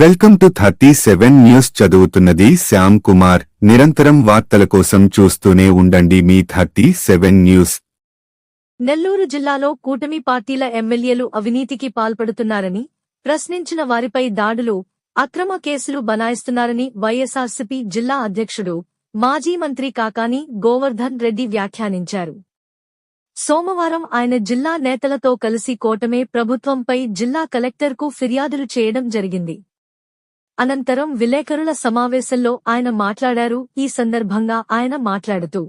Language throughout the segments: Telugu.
Welcome to thirty seven news చదువుతున్నది శ్యామ్ కుమార్. నిరంతరం వార్తల కోసం చూస్తూనే ఉండండి మీ థర్టీ సెవెన్ న్యూస్. నెల్లూరు జిల్లాలో కూటమి పార్టీల ఎమ్మెల్యేలు అవినీతికి పాల్పడుతున్నారని ప్రశ్నించిన వారిపై దాడులు అక్రమ కేసులు బనాయిస్తున్నారని వైఎస్ఆర్సీపీ జిల్లా అధ్యక్షుడు మాజీ మంత్రి కాకాని గోవర్ధన్ రెడ్డి వ్యాఖ్యానించారు. సోమవారం ఆయన జిల్లా నేతలతో కలిసి కోటమే ప్రభుత్వంపై జిల్లా కలెక్టర్కు ఫిర్యాదులు చేయడం జరిగింది. అనంతరం విలేకరుల సమావేశంలో ఆయన మాట్లాడారు. ఈ సందర్భంగా ఆయన మాట్లాడుతూ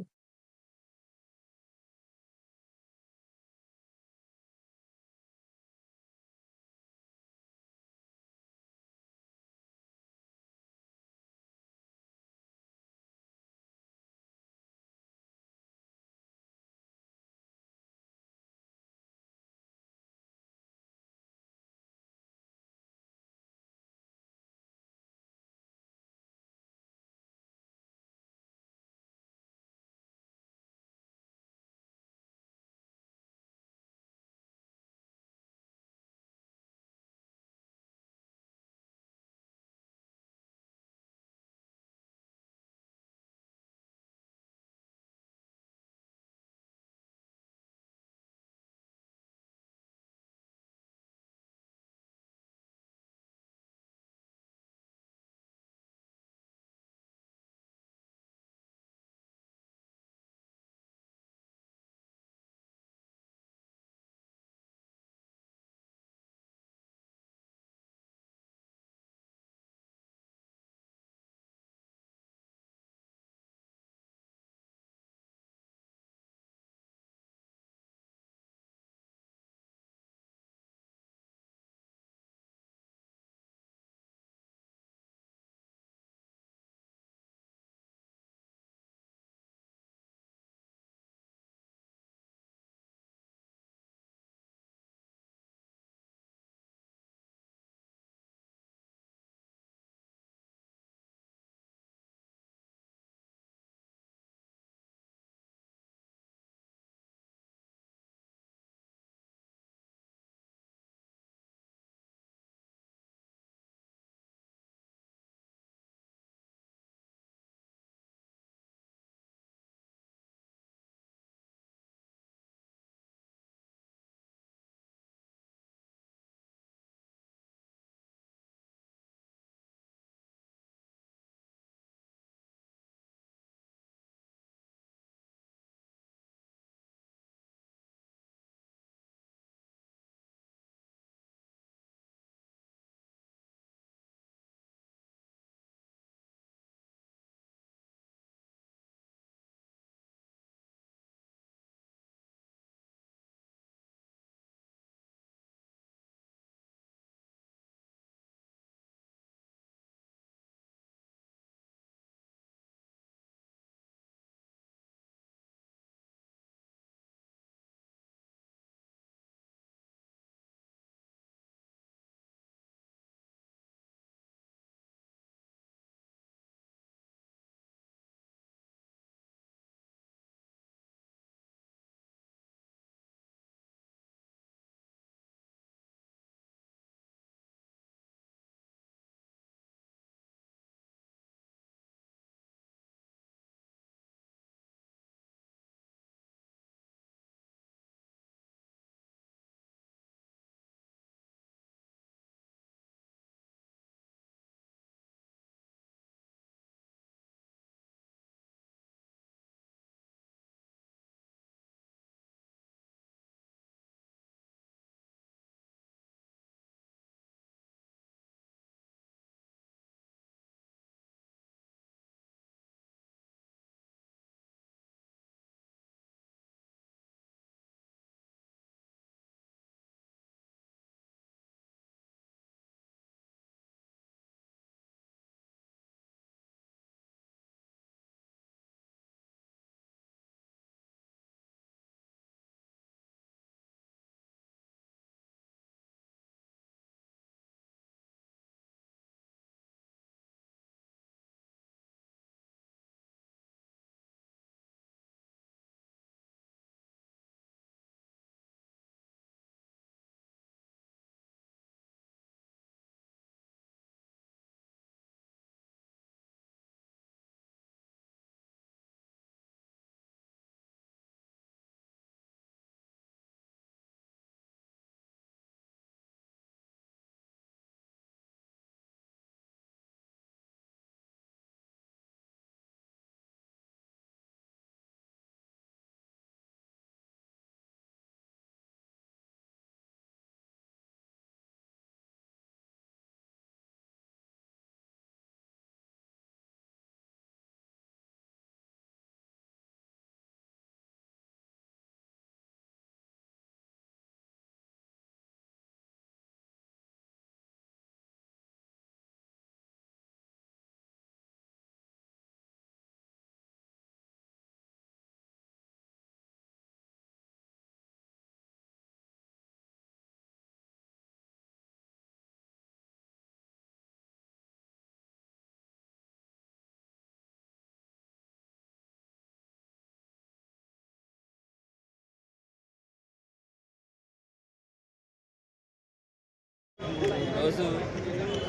రోజు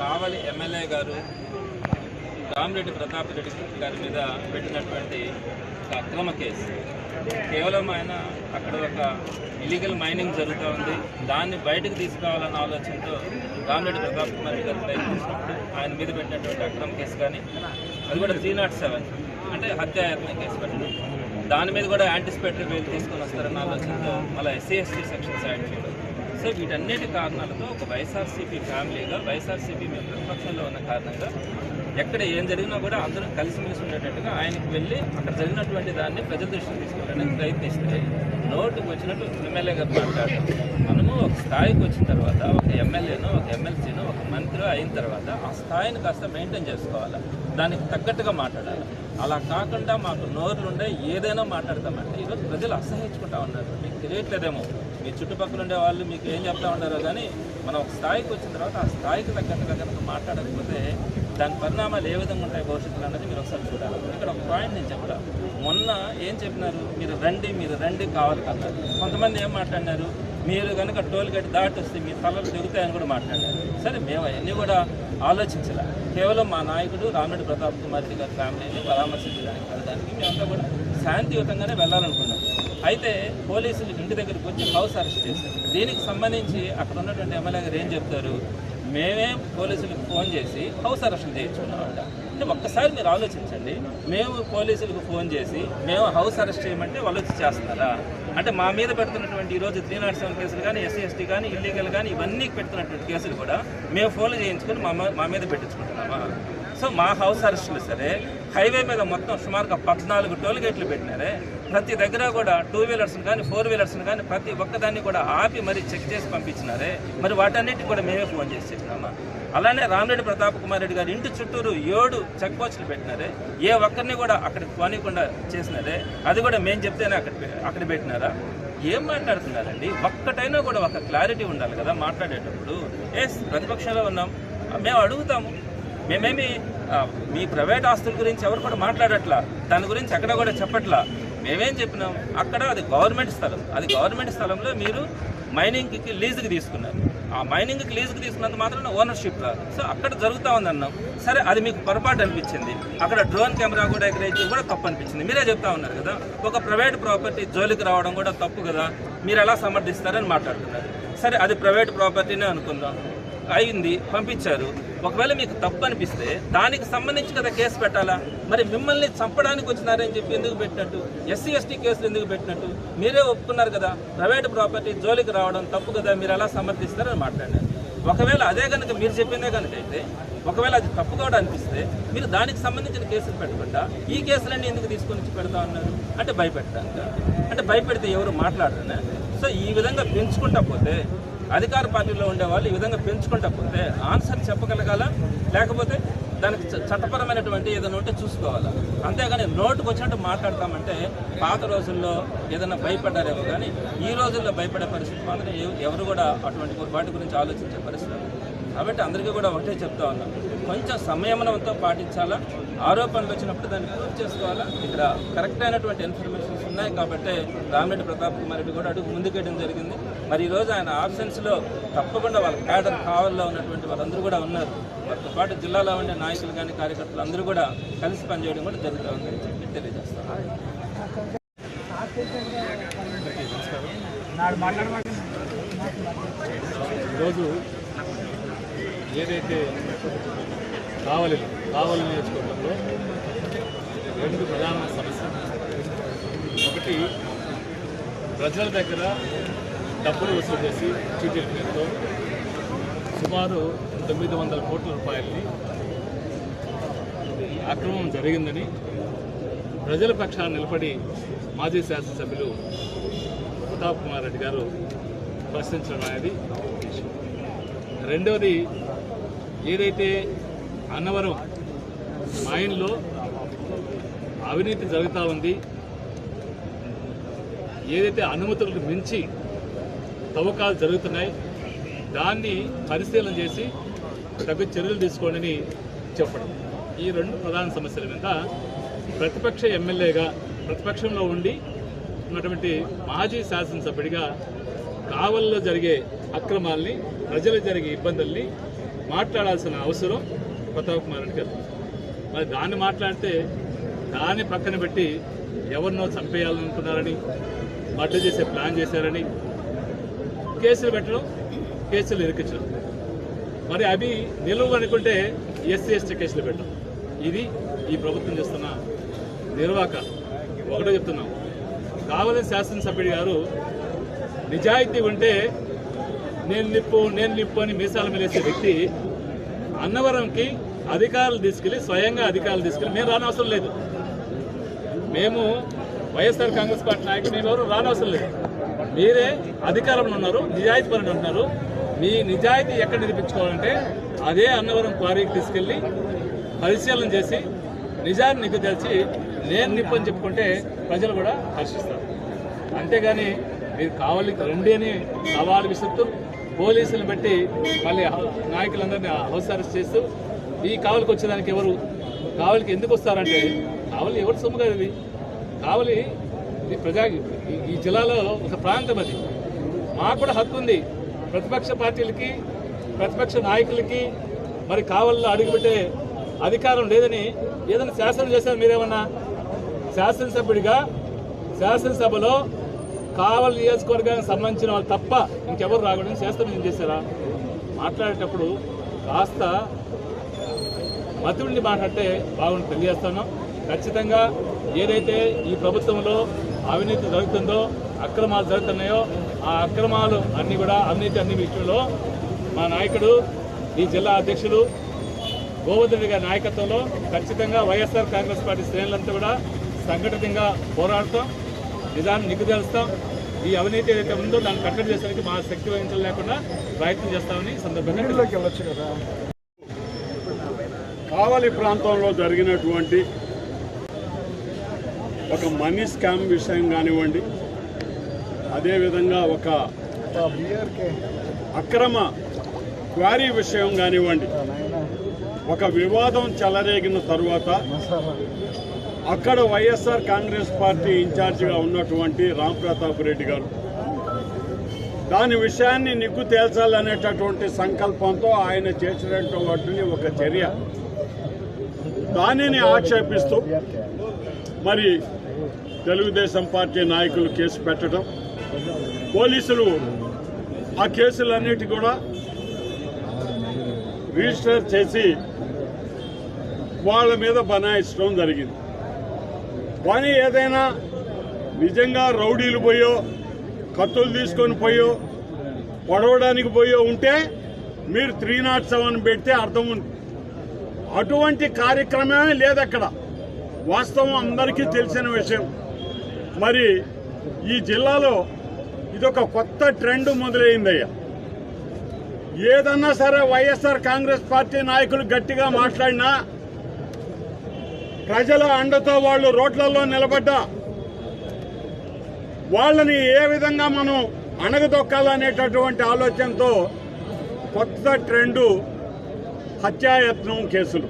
కావలి ఎమ్మెల్యే గారు రామిరెడ్డి ప్రతాప్ రెడ్డి గారి మీద పెట్టినటువంటి ఒక అక్రమ కేసు. కేవలం ఆయన అక్కడ ఒక ఇలీగల్ మైనింగ్ జరుగుతూ ఉంది. దాన్ని బయటకు తీసుకురావాలన్న ఆలోచనతో రామిరెడ్డి ప్రతాప్ కుమార్ గారు ప్రయత్నించినప్పుడు ఆయన మీద పెట్టినటువంటి అక్రమ కేసు కానీ అది కూడా త్రీ నాట్ సెవెన్ అంటే హత్యాయత్నం కేసు పెట్టడం. దాని మీద కూడా యాంటిసిపేటరీ బెయిల్ తీసుకొని వస్తారన్న ఆలోచనతో మళ్ళీ ఎస్సీ ఎస్టీ సెక్షన్స్ యాడ్ చేయడం. సో వీటన్నిటి కారణాలతో ఒక వైఎస్ఆర్సీపీ ఫ్యామిలీగా వైఎస్ఆర్సీపీ మేము ప్రతిపక్షంలో ఉన్న కారణంగా ఎక్కడ ఏం జరిగినా కూడా అందరం కలిసిమెలిసి ఉండేటట్టుగా ఆయనకి వెళ్ళి అక్కడ జరిగినటువంటి దాన్ని ప్రజల దృష్టికి తీసుకెళ్ళడానికి ప్రయత్నిస్తే నోటుకు వచ్చినట్టు ఎమ్మెల్యే గారు మాట్లాడడం మనము ఒక స్థాయికి వచ్చిన తర్వాత ఒక ఎమ్మెల్యేనో ఒక ఎమ్మెల్సీనో ఒక మంత్రి అయిన తర్వాత ఆ స్థాయిని కాస్త మెయింటైన్ చేసుకోవాలి? దానికి తగ్గట్టుగా మాట్లాడాలి? అలా కాకుండా మాకు నోరులుండే ఏదైనా మాట్లాడతామంటే ఈరోజు ప్రజలు అసహించుకుంటా ఉన్నారు. మీకు తెలియట్లేదేమో. మీ చుట్టుపక్కల ఉండే వాళ్ళు మీకు ఏం చెప్తా ఉంటారో కానీ మనం ఒక స్థాయికి వచ్చిన తర్వాత ఆ స్థాయికి తగ్గట్టుగా కనుక మాట్లాడకపోతే దాని పరిణామాలు ఏ విధంగా ఉంటాయి భవిష్యత్తులో అన్నది మీరు ఒకసారి చూడాలి. ఇక్కడ ఒక పాయింట్ నేను చెప్తా. మొన్న ఏం చెప్పినారు? మీరు రండి మీరు రండి కావాలి కన్నారు కొంతమంది ఏం మాట్లాడినారు? మీరు కనుక టోల్ గేట్ దాటి వస్తే మీ తలలు దిగుతాయని కూడా మాట్లాడారు సరే మేము అవన్నీ కూడా ఆలోచించాల. కేవలం మా నాయకుడు రామిడి ప్రతాప్ కుమార్ గారి ఫ్యామిలీని పరామర్శించడానికి వెళ్ళడానికి మేమంతా కూడా శాంతియుతంగానే వెళ్ళాలనుకున్నాం. అయితే పోలీసులు ఇంటి దగ్గరికి వచ్చి హౌస్ అరెస్ట్ చేశారు. దీనికి సంబంధించి అక్కడ ఉన్నటువంటి ఎమ్మెల్యే గారు ఏం చెప్తారు? మేమే పోలీసులకు ఫోన్ చేసి హౌస్ అరెస్ట్ చేయించుకున్నామంట. అంటే ఒక్కసారి మీరు ఆలోచించండి. మేము పోలీసులకు ఫోన్ చేసి మేము హౌస్ అరెస్ట్ చేయమంటే వాళ్ళు వచ్చి చేస్తున్నారా? అంటే మా మీద పెడుతున్నటువంటి ఈరోజు త్రీ నాట్ సెవెన్ కేసులు కానీ ఎస్సీ ఎస్టీ కానీ ఇల్లీగల్ కానీ ఇవన్నీ పెడుతున్నటువంటి కేసులు కూడా మేము ఫోన్లు చేయించుకొని మా మా మీద పెట్టించుకుంటున్నామా? సో మా హౌస్ అరెస్టులు సరే హైవే మీద మొత్తం సుమారుగా పద్నాలుగు టోల్ గేట్లు పెట్టినారే. ప్రతి దగ్గర కూడా టూ వీలర్స్ని కానీ ఫోర్ వీలర్స్ని కానీ ప్రతి ఒక్కదాన్ని కూడా ఆపి మరి చెక్ చేసి పంపించినారే. మరి వాటన్నిటికి కూడా మేమే ఫోన్ చేసి చెప్పినామా. అలానే రామిరెడ్డి ప్రతాప్ కుమార్ రెడ్డి గారు ఇంటి చుట్టూరు ఏడు చెక్ పోస్టులు పెట్టినారే. ఏ ఒక్కరిని కూడా అక్కడికి పోనీయకుండా చేసినారే. అది కూడా మేము చెప్తేనే అక్కడ అక్కడ పెట్టినారా. ఏం మాట్లాడుతున్నారండి? ఒక్కటైనా కూడా ఒక క్లారిటీ ఉండాలి కదా మాట్లాడేటప్పుడు. ఎస్ ప్రతిపక్షంలో ఉన్నాం. మేము అడుగుతాము. మేమేమి మీ ప్రైవేట్ ఆస్తుల గురించి ఎవరు కూడా మాట్లాడట్లా. దాని గురించి ఎక్కడ కూడా చెప్పట్లా. మేమేం చెప్పినాం అక్కడ అది గవర్నమెంట్ స్థలం. అది గవర్నమెంట్ స్థలంలో మీరు మైనింగ్కి లీజుకి తీసుకున్నారు. ఆ మైనింగ్కి లీజుకి తీసుకున్నంత మాత్రం ఓనర్షిప్ రాదు సో అక్కడ జరుగుతూ ఉంది అన్నాం సరే అది మీకు పొరపాటు అనిపించింది. అక్కడ డ్రోన్ కెమెరా కూడా ఎగరేసి కూడా తప్పు అనిపించింది. మీరే చెప్తా ఉన్నారు కదా ఒక ప్రైవేట్ ప్రాపర్టీ జోలికి రావడం కూడా తప్పు కదా. మీరు ఎలా సమర్థిస్తారని మాట్లాడుతున్నారు. సరే అది ప్రైవేట్ ప్రాపర్టీనే అనుకుందాం. అయింది పంపించారు. ఒకవేళ మీకు తప్పు అనిపిస్తే దానికి సంబంధించి కదా కేసు పెట్టాలా? మరి మిమ్మల్ని చంపడానికి వచ్చినారని చెప్పి ఎందుకు పెట్టినట్టు? ఎస్సీ ఎస్టీ కేసులు ఎందుకు పెట్టినట్టు? మీరే ఒప్పుకున్నారు కదా ప్రైవేట్ ప్రాపర్టీ జోలికి రావడం తప్పు కదా మీరు ఎలా సమర్థిస్తారని మాట్లాడారు. ఒకవేళ అదే కనుక మీరు చెప్పిందే కనుక అయితే ఒకవేళ అది తప్పు కూడా అనిపిస్తే మీరు దానికి సంబంధించిన కేసులు పెట్టకుండా ఈ కేసులన్నీ ఎందుకు తీసుకొని వచ్చి పెడతా ఉన్నారు? అంటే భయపెట్టడానికి? అంటే భయపెడితే ఎవరు మాట్లాడరనే? సో ఈ విధంగా పెంచుకుంటా పోతే అధికార పార్టీలో ఉండే వాళ్ళు ఈ విధంగా పెంచుకుంటా పోతే ఆన్సర్ చెప్పగలగాల? లేకపోతే దానికి చ- చట్టపరమైనటువంటి ఏదైనా ఉంటే చూసుకోవాలా? అంతేగాని నోటుకు వచ్చినట్టు మాట్లాడతామంటే పాత రోజుల్లో ఏదైనా భయపడ్డారేమో కానీ ఈ రోజుల్లో భయపడే పరిస్థితి మాత్రం ఎవరు కూడా అటువంటి వాటి గురించి ఆలోచించే పరిస్థితి కాబట్టి అందరికీ కూడా ఒకటే చెప్తా ఉన్నా కొంచెం సంయమనంతో పాటించాలా? ఆరోపణలు వచ్చినప్పుడు దాన్ని ప్రూవ్ చేసుకోవాలా? ఇక్కడ కరెక్ట్ అయినటువంటి ఇన్ఫర్మేషన్స్ ఉన్నాయి కాబట్టి రామిరెడ్డి ప్రతాప్ కుమార్ రెడ్డి కూడా అడుగు ముందుకేయడం జరిగింది. మరి ఈరోజు ఆయన ఆబ్సెన్స్లో తప్పకుండా వాళ్ళ క్యాడర్ కావల్లో ఉన్నటువంటి వాళ్ళందరూ కూడా ఉన్నారు. వారితో పాటు జిల్లాలో ఉండే నాయకులు కానీ కార్యకర్తలు అందరూ కూడా కలిసి పనిచేయడం కూడా జరుగుతూ ఉందని చెప్పి తెలియజేస్తాను ఈరోజు ఏదైతే కావలి కావలి నియోజకవర్గంలో రెండు ప్రధాన సమస్య ఒకటి ప్రజల దగ్గర డబ్బులు వసూలు చేసి చీటీల పేరుతో సుమారు తొమ్మిది వందల కోట్ల రూపాయలని అక్రమం జరిగిందని ప్రజల పక్షాన్ని నిలబడి మాజీ శాసనసభ్యులు ప్రతాప్ కుమార్ రెడ్డి గారు ప్రశ్నించడం అనేది రెండవది ఏదైతే అన్నవరం మైన్లో అవినీతి జరుగుతూ ఉంది ఏదైతే అనుమతులకు మించి తవ్వకాలు జరుగుతున్నాయి. దాన్ని పరిశీలన చేసి తగు చర్యలు తీసుకోండి చెప్పడం. ఈ రెండు ప్రధాన సమస్యల మీద ప్రతిపక్ష ఎమ్మెల్యేగా ప్రతిపక్షంలో ఉండి ఉన్నటువంటి మాజీ శాసనసభ్యుడిగా కావల్లో జరిగే అక్రమాల్ని ప్రజలు జరిగే ఇబ్బందుల్ని మాట్లాడాల్సిన అవసరం ప్రతాప్ కుమార్ రెడ్డి గారు మరి దాన్ని మాట్లాడితే దాన్ని పక్కన పెట్టి ఎవరినో చంపేయాలనుకున్నారని మర్డర్ చేసే ప్లాన్ చేశారని కేసులు పెట్టడం కేసులు ఇరికించడం. మరి అవి నిలువ అనుకుంటే ఎస్సీ ఎస్టీ కేసులు పెట్టడం. ఇది ఈ ప్రభుత్వం చేస్తున్న నిర్వాక. ఒకటే చెప్తున్నాం. కావలసిన శాసనసభ్యుడి గారు నిజాయితీ ఉంటే నేను నిప్పు నేను నిప్పు అని మీసాల మెలేసే వ్యక్తి అన్నవరంకి అధికారులు తీసుకెళ్ళి స్వయంగా అధికారులు తీసుకెళ్ళి మేము రానవసరం లేదు. మేము వైఎస్ఆర్ కాంగ్రెస్ పార్టీ నాయకులు మేము ఎవరు రానవసరం లేదు. మీరే అధికారంలో ఉన్నారు నిజాయితీ పరులు ఉంటున్నారు మీ నిజాయితీ ఎక్కడ నిరూపించుకోవాలంటే అదే అన్నవరం క్వారీకి తీసుకెళ్ళి పరిశీలన చేసి నిజాన్ని నిగ్గు తెలిసి నేను నిప్పు అని చెప్పుకుంటే ప్రజలు కూడా హర్షిస్తారు. అంతేగాని మీరు కావాలి రండి అని సవాలు విసురుతూ పోలీసులను బట్టి మళ్ళీ నాయకులందరినీ హౌస్ అరెస్ట్ చేస్తూ ఈ కావలికి వచ్చేదానికి ఎవరు కావలికి ఎందుకు వస్తారంటే కావలి ఎవరు సొమ్ము కాదు ఇది కావలి ప్రజా ఈ- ఈ జిల్లాలో ఒక ప్రాంతం అది. మాకు కూడా హక్కు ఉంది. ప్రతిపక్ష పార్టీలకి ప్రతిపక్ష నాయకులకి మరి కావల్లో అడుగుపెట్టే అధికారం లేదని ఏదైనా శాసనం చేశారు మీరేమన్నా? శాసనసభ్యుడిగా శాసనసభలో కావలి నియోజకవర్గానికి సంబంధించిన వాళ్ళు తప్ప ఇంకెవరు రాకూడదని శాస్త్రం ఏం చేశారా? మాట్లాడేటప్పుడు కాస్త మతుడిని మాట్లాడితే బాగుంటుంది. తెలియజేస్తాను. ఖచ్చితంగా ఏదైతే ఈ ప్రభుత్వంలో అవినీతి జరుగుతుందో అక్రమాలు జరుగుతున్నాయో ఆ అక్రమాలు అన్ని కూడా అవినీతి అన్ని విషయంలో మా నాయకుడు ఈ జిల్లా అధ్యక్షుడు గోవర్ధన్ రెడ్డి గారి నాయకత్వంలో ఖచ్చితంగా వైఎస్ఆర్ కాంగ్రెస్ పార్టీ శ్రేణులంతా కూడా సంఘటితంగా పోరాడతాం నిజాన్ని నిగ్గుదేలుస్తాం ఈ అవినీతి ఏదైతే ఉందో దాన్ని కట్టడి చేసడానికి మా శక్తి వహించడం లేకుండా ప్రయత్నం చేస్తామని సందర్భంగా. కావలి ప్రాంతంలో జరిగినటువంటి ఒక మనీ స్కామ్ విషయం కానివ్వండి అదేవిధంగా ఒక అక్రమ క్వారీ విషయం కానివ్వండి ఒక వివాదం చెలరేగిన తరువాత అక్కడ వైఎస్ఆర్ కాంగ్రెస్ పార్టీ ఇన్ఛార్జిగా ఉన్నటువంటి రామ్ ప్రతాప్ రెడ్డి గారు. దాని విషయాన్ని నిగ్గు తేల్చాలనేటటువంటి సంకల్పంతో ఆయన చేసినటువంటి ఒక చర్య. దానిని ఆక్షేపిస్తూ మరి తెలుగుదేశం పార్టీ నాయకులు కేసు పెట్టడం పోలీసులు ఆ కేసులన్నిటి కూడా రిజిస్టర్ చేసి వాళ్ళ మీద బనాయించడం జరిగింది. కానీ ఏదైనా నిజంగా రౌడీలు పోయో కత్తులు తీసుకొని పోయో పడవడానికి పోయో ఉంటే మీరు త్రీ నాట్ సెవెన్ పెడితే అర్థం ఉంది. అటువంటి కార్యక్రమమే లేదక్కడ. వాస్తవం అందరికీ తెలిసిన విషయం. మరి ఈ జిల్లాలో ఇదొక కొత్త ట్రెండ్ మొదలైందయ్యా. ఏదన్నా సరే వైఎస్ఆర్ కాంగ్రెస్ పార్టీ నాయకులు గట్టిగా మాట్లాడినా ప్రజల అండతో వాళ్ళు రోడ్లలో నిలబడ్డా వాళ్ళని ఏ విధంగా మనం అణగదొక్కాలనేటటువంటి ఆలోచనతో కొత్త ట్రెండు హత్యాయత్నం కేసులు.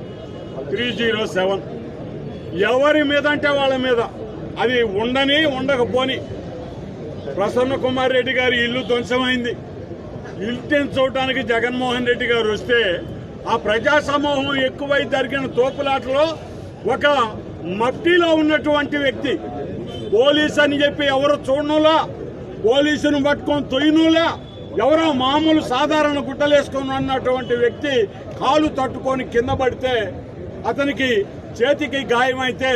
Three zero seven. ఎవరి మీద అంటే వాళ్ళ మీద. అది ఉండని ఉండకపోని. ప్రసన్న కుమార్ రెడ్డి గారి ఇల్లు ధ్వంసమైంది. ఇల్లుని చూడటానికి జగన్మోహన్ రెడ్డి గారు వస్తే ఆ ప్రజా సమూహం ఎక్కువై జరిగిన తోపులాటలో ఒక మట్టిలో ఉన్నటువంటి వ్యక్తి. పోలీస్ అని చెప్పి ఎవరు చూడనులా? పోలీసును పట్టుకొని తొయ్యనులా? ఎవరో మామూలు సాధారణ గుడ్డలేసుకొని ఉన్నటువంటి వ్యక్తి కాలు తట్టుకొని కింద పడితే అతనికి చేతికి గాయమైతే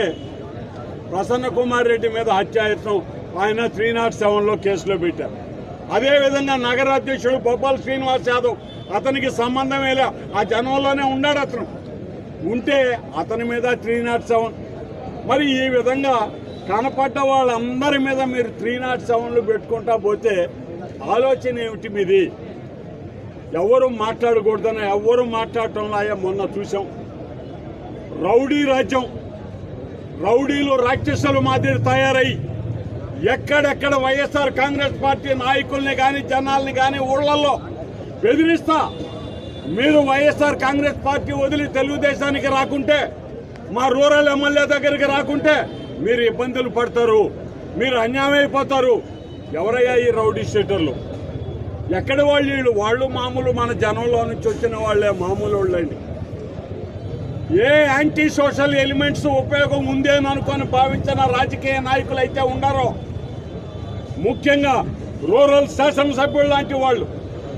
ప్రసన్న కుమార్ రెడ్డి మీద హత్యాయత్నం ఆయన త్రీ నాట్ సెవెన్లో కేసులో పెట్టారు. అదేవిధంగా నగర అధ్యక్షుడు గోపాల్ శ్రీనివాస్ యాదవ్ అతనికి సంబంధమే లే ఆ జనంలోనే ఉన్నాడు అతను. ఉంటే అతని మీద త్రీ నాట్ సెవెన్. మరి ఈ విధంగా కనపడ్డ వాళ్ళందరి మీద మీరు త్రీ నాట్ సెవెన్లు పెట్టుకుంటా పోతే ఆలోచన ఏమిటి మీది? ఎవరు మాట్లాడకూడదని ఎవరు మాట్లాడటంలో అయ్యా మొన్న చూసాం రౌడీ రాజ్యం. రౌడీలు రాక్షసులు మాదిరి తయారై ఎక్కడెక్కడ వైఎస్ఆర్ కాంగ్రెస్ పార్టీ నాయకుల్ని కానీ జనాల్ని కానీ ఊళ్ళల్లో బెదిరిస్తా. మీరు వైఎస్ఆర్ కాంగ్రెస్ పార్టీ వదిలి తెలుగుదేశానికి రాకుంటే మా రూరల్ ఎమ్మెల్యే దగ్గరికి రాకుంటే మీరు ఇబ్బందులు పడతారు మీరు అన్యాయం అయిపోతారు. ఎవరయ్యా ఈ రౌడీ షీటర్లు? ఎక్కడ వాళ్ళు వీళ్ళు? వాళ్ళు మామూలు మన జనంలో నుంచి వచ్చిన వాళ్ళే మామూలు వాళ్ళండి. ఏ యాంటీ సోషల్ ఎలిమెంట్స్ ఉపయోగం ఉందేమో అనుకొని భావించిన రాజకీయ నాయకులు అయితే ఉండారో ముఖ్యంగా రూరల్ శాసనసభ్యులు లాంటి వాళ్ళు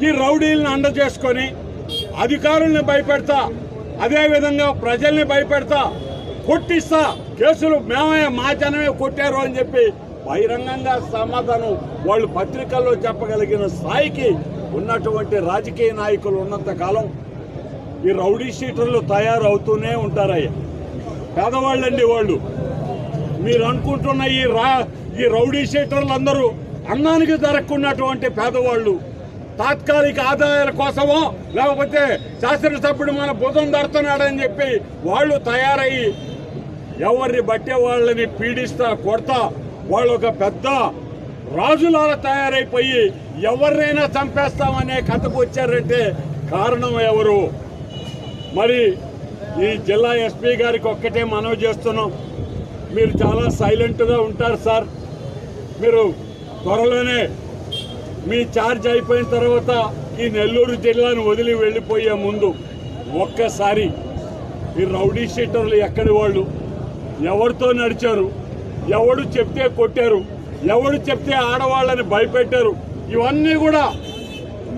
ఈ రౌడీలను అండ చేసుకొని అధికారుల్ని భయపెడతా అదేవిధంగా ప్రజల్ని భయపెడతా కొట్టిస్తా కేసులు మేమే మా జనమే కొట్టారు అని చెప్పి బహిరంగంగా సమాధానం వాళ్ళు పత్రికల్లో చెప్పగలిగిన స్థాయికి ఉన్నటువంటి రాజకీయ నాయకులు ఉన్నంతకాలం ఈ రౌడీ షీటర్లు తయారవుతూనే ఉంటారయ్యా. పేదవాళ్ళండి వాళ్ళు. మీరు అనుకుంటున్న ఈ రా ఈ రౌడీ షీటర్లు అందరూ అన్నానికి దొరక్కున్నటువంటి పేదవాళ్ళు తాత్కాలిక ఆదాయాల కోసమో లేకపోతే శాసనసభ్యుడు మన భుజం దడుతున్నాడని చెప్పి వాళ్ళు తయారయ్యి ఎవరిని బట్టే వాళ్ళని పీడిస్తా కొడతా వాళ్ళు ఒక పెద్ద రాజులారా తయారైపోయి ఎవరినైనా చంపేస్తామనే కథకు వచ్చారంటే కారణం ఎవరు? మరి ఈ జిల్లా ఎస్పీ గారికి ఒక్కటే మనవి చేస్తున్నాం. మీరు చాలా సైలెంట్గా ఉంటారు సార్. మీరు త్వరలోనే మీ ఛార్జ్ అయిపోయిన తర్వాత ఈ నెల్లూరు జిల్లాను వదిలి వెళ్ళిపోయే ముందు ఒక్కసారి ఈ రౌడీ షీటర్లు ఎక్కడి వాళ్ళు? ఎవరితో నడిచారు? ఎవడు చెప్తే కొట్టారు? ఎవడు చెప్తే ఆడవాళ్ళని భయపెట్టారు? ఇవన్నీ కూడా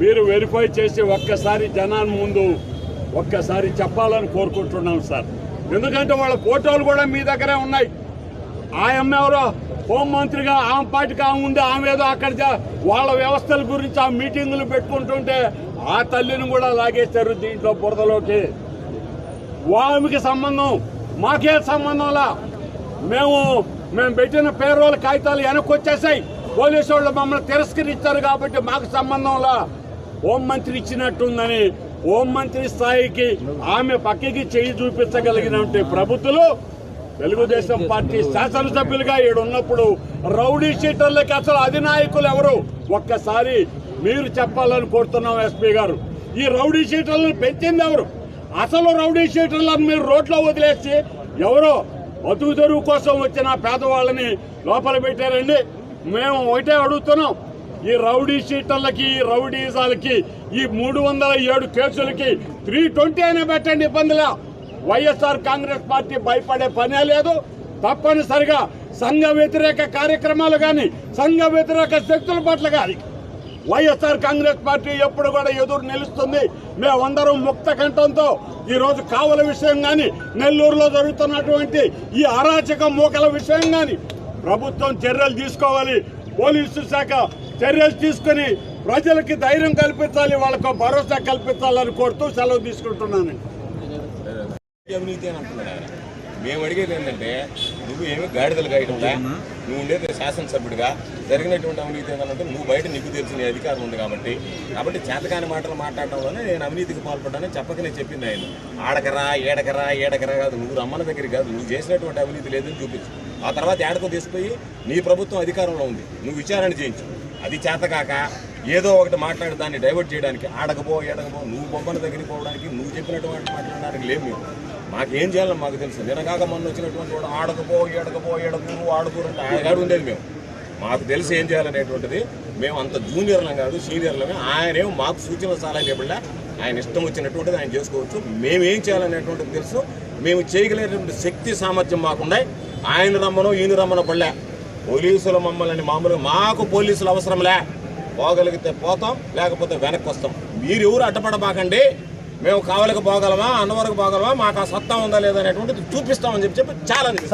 మీరు వెరిఫై చేసి ఒక్కసారి జనాన్ని ముందు ఒక్కసారి చెప్పాలని కోరుకుంటున్నాం సార్. ఎందుకంటే వాళ్ళ ఫోటోలు కూడా మీ దగ్గరే ఉన్నాయి. ఆయమ్మ ఎవరో హోంమంత్రిగా ఆమె పార్టీకి ఆమె ఉంది ఆమె ఏదో అక్కడ వాళ్ళ వ్యవస్థల గురించి ఆ మీటింగులు పెట్టుకుంటుంటే ఆ తల్లిని కూడా లాగేశారు దీంట్లో బురదలోకి. వామికి సంబంధం మాకే సంబంధంలా మేము మేము పెట్టిన పేరోల కాగితాలు వెనక్కి వచ్చేసాయి పోలీసు వాళ్ళు మమ్మల్ని తిరస్కరించారు కాబట్టి మాకు సంబంధంలా హోంమంత్రి ఇచ్చినట్టుందని హోంమంత్రి స్థాయికి ఆమె పక్కకి చేయి చూపించగలిగినటువంటి ప్రభుత్వాలు తెలుగుదేశం పార్టీ శాసనసభ్యులుగా ఈడు ఉన్నప్పుడు రౌడీ షీటర్లకి అసలు అధినాయకులు ఎవరు? ఒక్కసారి మీరు చెప్పాలని కోరుతున్నాం ఎస్పీ గారు. ఈ రౌడీ షీటర్లను పెంచింది ఎవరు? అసలు రౌడీ షీటర్లను మీరు రోడ్లో వదిలేసి ఎవరో బతుకు తెరువు కోసం వచ్చిన పేదవాళ్ళని లోపల పెట్టారండి. మేము ఒకటే అడుగుతున్నాం. ఈ రౌడీ షీటర్లకి ఈ రౌడీజాలకి ఈ మూడు వందల ఏడు కేసులకి త్రీ ట్వంటీ అయినా పెట్టండి ఇబ్బందిలా. వైఎస్ఆర్ కాంగ్రెస్ పార్టీ భయపడే పనే లేదు. తప్పనిసరిగా సంఘ వ్యతిరేక కార్యక్రమాలు కానీ సంఘ వ్యతిరేక శక్తుల పట్ల కానీ వైఎస్ఆర్ కాంగ్రెస్ పార్టీ ఎప్పుడు కూడా ఎదురు నిలుస్తుంది. మేమందరం ముక్త కంఠంతో ఈరోజు కావల విషయం కానీ నెల్లూరులో జరుగుతున్నటువంటి ఈ అరాచక మూకల విషయం కానీ ప్రభుత్వం చర్యలు తీసుకోవాలి. పోలీసు శాఖ చర్యలు తీసుకుని ప్రజలకి ధైర్యం కల్పించాలి వాళ్ళకు భరోసా కల్పించాలని కోరుతూ సెలవు తీసుకుంటున్నానండి అవినీతి అని మేము అడిగేది ఏంటంటే నువ్వు ఏమి గాడిదలు కాయటంలా నువ్వు ఉండేది శాసనసభ్యుడిగా. జరిగినటువంటి అవినీతి ఏంటంటే నువ్వు బయట నీకు తెలిసిన అధికారం ఉంది కాబట్టి. కాబట్టి చేతకాని మాటలు మాట్లాడటం వల్ల నేను అవినీతికి పాల్పడ్డానని చెప్పకనే చెప్పింది ఆయన. ఆడకరా ఏడకరా ఏడకరా కాదు నువ్వు రమ్మన్న దగ్గరికి కాదు నువ్వు చేసినటువంటి అవినీతి లేదని చూపించు. ఆ తర్వాత ఏడకు తీసుకుపోయి నీ ప్రభుత్వం అధికారంలో ఉంది. నువ్వు విచారణ చేయించు. అది చేతకాక ఏదో ఒకటి మాట్లాడి దాన్ని డైవర్ట్ చేయడానికి ఆడకపో ఏడకపో నువ్వు బొమ్మల దగ్గరికి పోవడానికి నువ్వు చెప్పినటువంటి మాట్లాడడానికి లేవు మేము మాకేం చేయాలో మాకు తెలుసు. నిన్నగాక మొన్న వచ్చినటువంటి వాడు ఆడకపో ఏడకపో ఏడకూరు ఆడకూరు అంటే ఆడగాడు ఉండేది మేము. మాకు తెలిసి ఏం చేయాలనేటువంటిది మేము అంత జూనియర్లం కాదు సీనియర్లమే. ఆయనేమో మాకు సూచనలు చాలా చెప్పలే ఆయన ఇష్టం వచ్చినటువంటిది ఆయన చేసుకోవచ్చు. మేము ఏం చేయాలనేటువంటిది తెలుసు. మేము చేయగలిగినటువంటి శక్తి సామర్థ్యం మాకుండా ఆయన రమ్మను ఈయన రమ్మను పడలే. పోలీసులు మమ్మల్ని మామూలుగా మాకు పోలీసులు అవసరంలే. పోగలిగితే పోతాం లేకపోతే వెనక్కి వస్తాం. మీరు ఎవరు అడ్డపడబాకండి. మేము కావలికి పోగలమా అన్నవరకు పోగలమా మాకు ఆ సత్తా ఉందా లేదా అనేటువంటిది చూపిస్తామని చెప్పి చెప్పి ఛాలెంజ్